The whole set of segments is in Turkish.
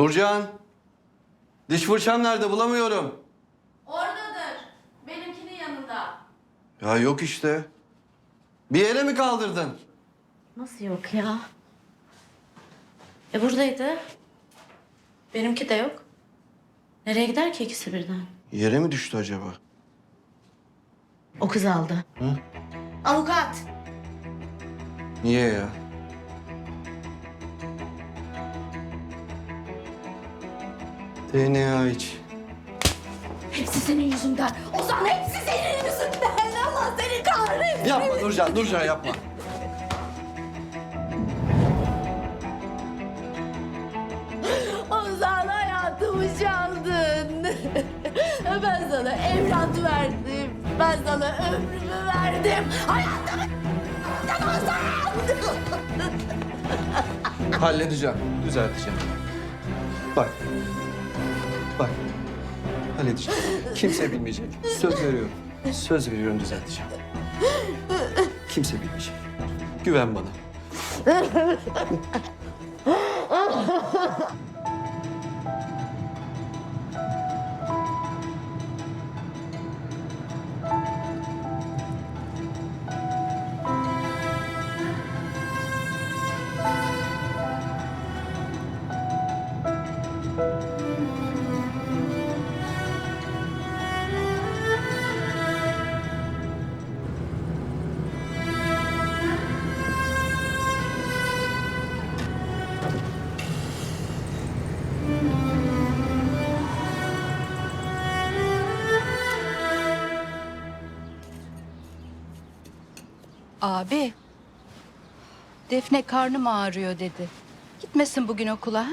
Nurcan. Diş fırçam nerede bulamıyorum. Oradadır. Benimkinin yanında. Ya yok işte. Bir yere mi kaldırdın? Nasıl yok ya? E buradaydı. Benimki de yok. Nereye gider ki ikisi birden? Yere mi düştü acaba? O kız aldı. Hı? Avukat. Niye ya? DNA hiç. Hepsi senin yüzünden. Ozan hepsi senin yüzünden. Allah seni kahretsin. Yapma Nurcan, Nurcan yapma. Ozan hayatımı çaldın. ben sana evlat verdim. Ben sana ömrümü verdim. Hayatımı çaldın Ozan. Halledeceğim, düzelteceğim. Bak. Bak. Halledeceğim. Kimse bilmeyecek. Söz veriyorum. Söz veriyorum düzelteceğim. Kimse bilmeyecek. Güven bana. Abi. Defne karnım ağrıyor dedi. Gitmesin bugün okula ha?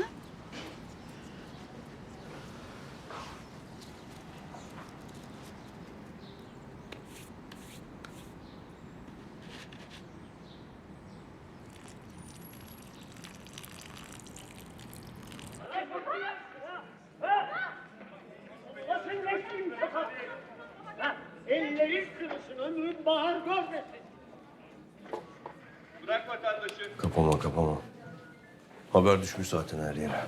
Kapama kapama. Haber düşmüş zaten her yere.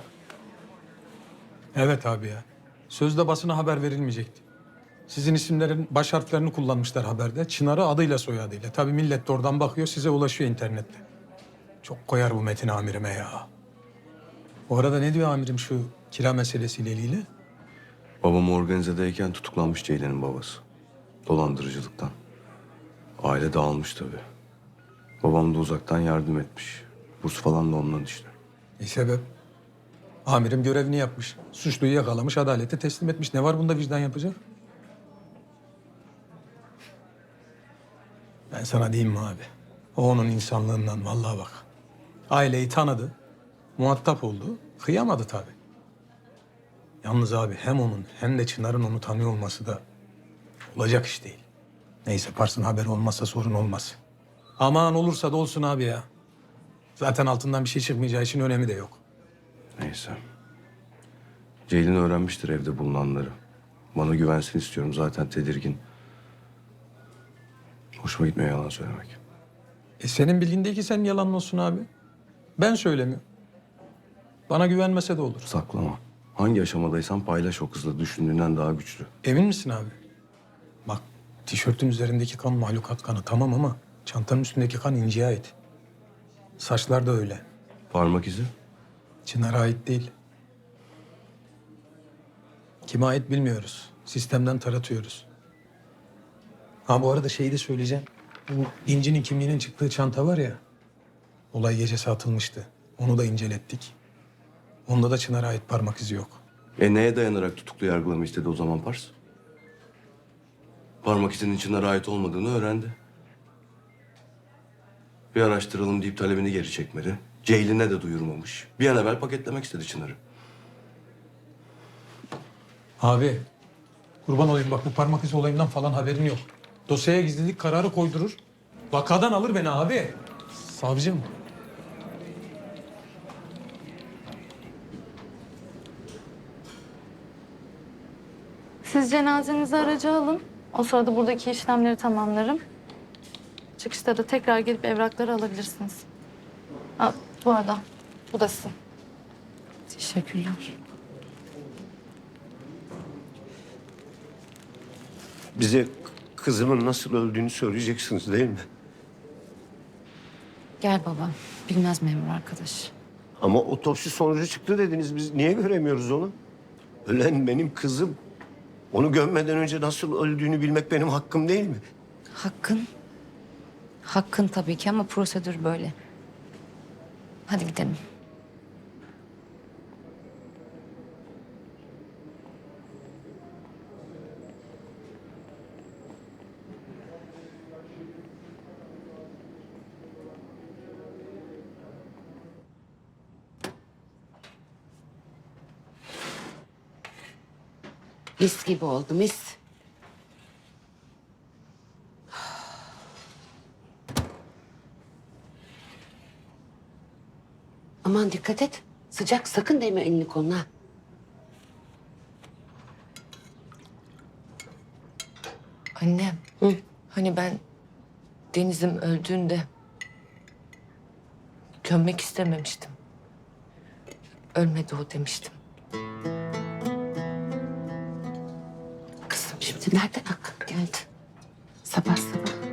Evet abi ya. Sözde basına haber verilmeyecekti. Sizin isimlerin baş harflerini kullanmışlar haberde. Çınar'ı adıyla soyadıyla. Tabii millet de oradan bakıyor size ulaşıyor internette. Çok koyar bu Metin amirime ya. Bu arada ne diyor amirim şu kira meselesiyle ilgili? Babam organizedeyken tutuklanmış Ceylan'ın babası. Dolandırıcılıktan. Aile dağılmış tabii. Babam da uzaktan yardım etmiş. Burs falan da ondan işte. Ne sebep? Amirim görevini yapmış. Suçluyu yakalamış, adalete teslim etmiş. Ne var bunda vicdan yapacak? Ben sana diyeyim mi abi? O onun insanlığından vallahi bak. Aileyi tanıdı, muhatap oldu. Kıyamadı tabii. Yalnız abi hem onun hem de Çınar'ın onu tanıyor olması da olacak iş değil. Neyse Pars'ın haberi olmazsa sorun olmaz. Aman olursa da olsun abi ya. Zaten altından bir şey çıkmayacağı için önemi de yok. Neyse. Ceylin öğrenmiştir evde bulunanları. Bana güvensin istiyorum zaten tedirgin. Hoşuma gitmiyor yalan söylemek. E senin bildiğin değil ki sen yalan olsun abi. Ben söylemiyorum. Bana güvenmese de olur. Saklama. Hangi aşamadaysan paylaş o kızla düşündüğünden daha güçlü. Emin misin abi? Bak tişörtün üzerindeki kan mahlukat kanı tamam ama çantanın üstündeki kan İnci'ye ait. Saçlar da öyle. Parmak izi? Çınar'a ait değil. Kime ait bilmiyoruz. Sistemden taratıyoruz. Ha bu arada şeyi de söyleyeceğim. Bu İnci'nin kimliğinin çıktığı çanta var ya. Olay gecesi atılmıştı. Onu da incelettik. Onda da Çınar'a ait parmak izi yok. E neye dayanarak tutuklu yargılama istedi o zaman Pars? Parmak izinin Çınar'a ait olmadığını öğrendi. Bir araştıralım deyip talebini geri çekmedi. Ceylin'e de duyurmamış. Bir an evvel paketlemek istedi Çınar'ı. Abi kurban olayım bak bu parmak izi olayından falan haberin yok. Dosyaya gizlilik kararı koydurur. Vakadan alır beni abi. Savcım. Siz cenazenizi araca alın. O sırada buradaki işlemleri tamamlarım. Çıkışta da tekrar gelip evrakları alabilirsiniz. Ha, bu arada bu da sizin. Teşekkürler. Bize kızımın nasıl öldüğünü söyleyeceksiniz değil mi? Gel baba. Bilmez memur arkadaş. Ama otopsi sonucu çıktı dediniz. Biz niye göremiyoruz onu? Ölen benim kızım. Onu gömmeden önce nasıl öldüğünü bilmek benim hakkım değil mi? Hakkın. Hakkın tabii ki ama prosedür böyle. Hadi gidelim. Mis gibi oldu mis. Aman dikkat et. Sıcak sakın değme elini koluna. Annem. Hani ben Deniz'im öldüğünde gömmek istememiştim. Ölmedi o demiştim. Kızım şimdi nereden aklın geldi? Sabah sabah.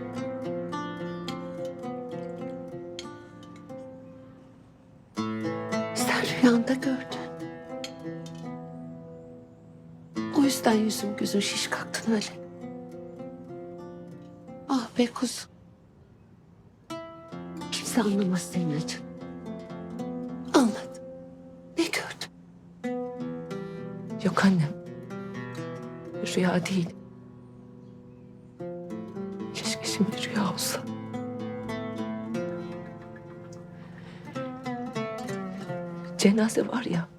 Yüzden yüzüm gözüm şiş kalktın öyle. Ah be kuzum. Kimse anlamaz senin acın. Anlat. Ne gördün? Yok annem. Rüya değil. Keşke şimdi rüya olsa. Cenaze var ya.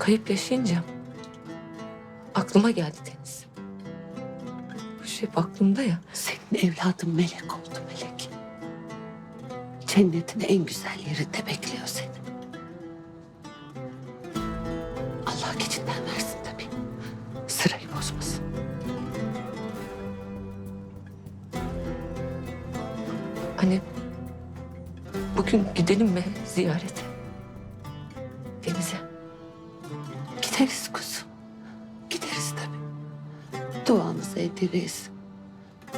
Kayıp yaşayınca aklıma geldi Deniz. Bu şey hep aklımda ya. Senin evladın melek oldu melek. Cennetin en güzel yerinde bekliyor seni. Allah geçinden versin tabii. Sırayı bozmasın. Hani bugün gidelim mi ziyarete? Ederiz.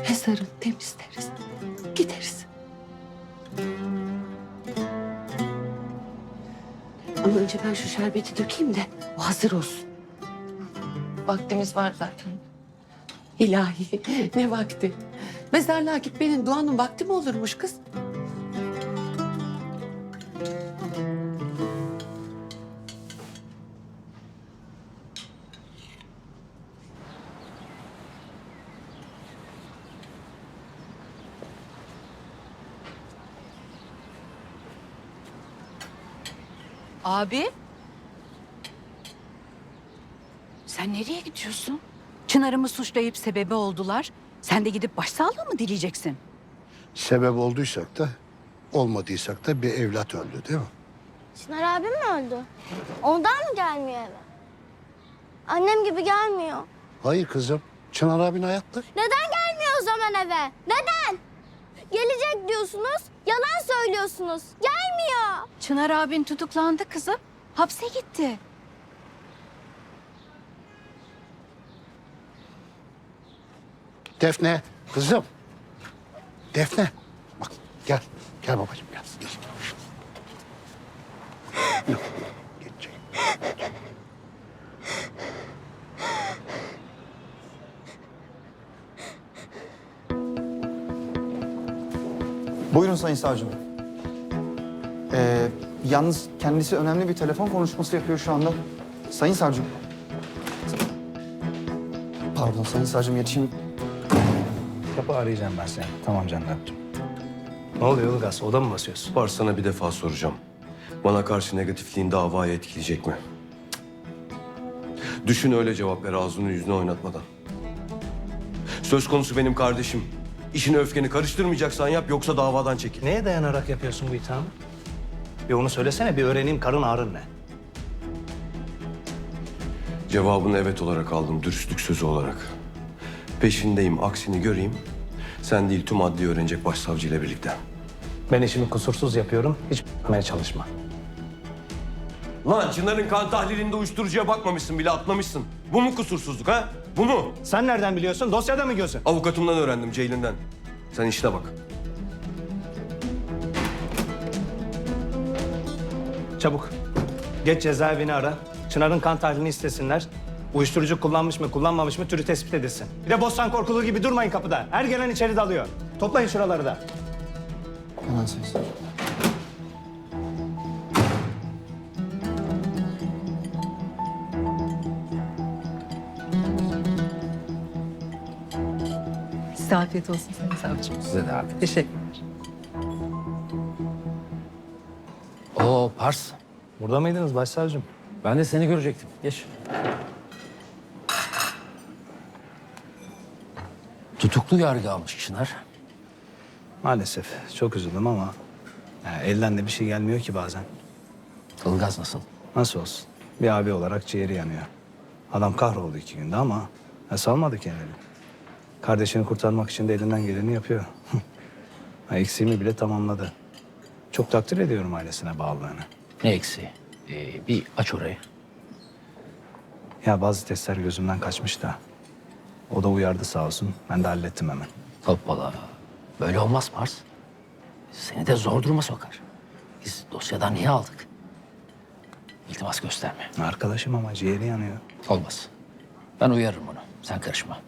Mezarını temizleriz. Gideriz. Ama önce ben şu şerbeti dökeyim de o hazır olsun. Vaktimiz var zaten. İlahi ne vakti. Mezarlığa gitmenin duanın vakti mi olurmuş kız? Abi. Sen nereye gidiyorsun? Çınar'ımı suçlayıp sebebi oldular. Sen de gidip başsağlığı mı dileyeceksin? Sebep olduysak da olmadıysak da bir evlat öldü değil mi? Çınar abim mi öldü? Ondan mı gelmiyor eve? Annem gibi gelmiyor. Hayır kızım. Çınar abin hayatta. Neden gelmiyor o zaman eve? Neden? Gelecek diyorsunuz, yalan söylüyorsunuz. Gelmiyor. Çınar abin tutuklandı kızım. Hapse gitti. Defne kızım. Defne. Bak gel. Gel babacığım gel. Gel. Buyurun Sayın Savcım. Ee, yalnız kendisi önemli bir telefon konuşması yapıyor şu anda. Sayın Savcım. Pardon Sayın Savcım yetişeyim. Kapı arayacağım ben seni. Tamam Candat'cığım. Ne oluyor Ilgaz? Oda mı basıyorsun? Var sana bir defa soracağım. Bana karşı negatifliğin davayı etkileyecek mi? Düşün öyle cevap ver ağzını yüzünü oynatmadan. Söz konusu benim kardeşim. İşini öfkeni karıştırmayacaksan yap yoksa davadan çekil. Neye dayanarak yapıyorsun bu ithamı? Bir onu söylesene bir öğreneyim karın ağrın ne? Cevabını evet olarak aldım dürüstlük sözü olarak. Peşindeyim aksini göreyim. Sen değil tüm adliye öğrenecek başsavcıyla birlikte. Ben işimi kusursuz yapıyorum. Hiç yapmaya çalışma. Lan Çınar'ın kan tahlilinde uyuşturucuya bakmamışsın bile atlamışsın. Bu mu kusursuzluk ha? Bu mu? Sen nereden biliyorsun? Dosyada mı gözün? Avukatımdan öğrendim Ceylin'den. Sen işine bak. Çabuk. Geç cezaevini ara. Çınar'ın kan tahlilini istesinler. Uyuşturucu kullanmış mı, kullanmamış mı türü tespit edilsin. Bir de bostan korkulu gibi durmayın kapıda. Her gelen içeri dalıyor. Toplayın şuraları da. Hemen Size afiyet olsun Sayın Savcım. Size de abi. Teşekkürler. Oo Pars. Burada mıydınız başsavcım? Ben de seni görecektim. Geç. Tutuklu yargı almış Çınar. Maalesef. Çok üzüldüm ama ya, elden de bir şey gelmiyor ki bazen. Ilgaz nasıl? Nasıl olsun? Bir abi olarak ciğeri yanıyor. Adam kahroldu iki günde ama ya, salmadı kendini. Kardeşini kurtarmak için de elinden geleni yapıyor. Ha, Eksiğimi bile tamamladı. Çok takdir ediyorum ailesine bağlılığını. Ne eksiği? Ee, bir aç orayı. Ya bazı testler gözümden kaçmış da. O da uyardı sağ olsun. Ben de hallettim hemen. Hoppala. Böyle olmaz Pars. Seni de zor duruma sokar. Biz dosyadan niye aldık? İltimas gösterme. Arkadaşım ama ciğeri yanıyor. Olmaz. Ben uyarırım onu. Sen karışma.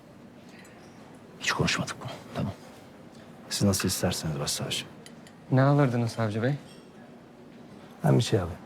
Hiç konuşmadık bunu. Tamam. Siz nasıl isterseniz başsavcım. Ne alırdınız savcı bey? Ben bir şey alayım.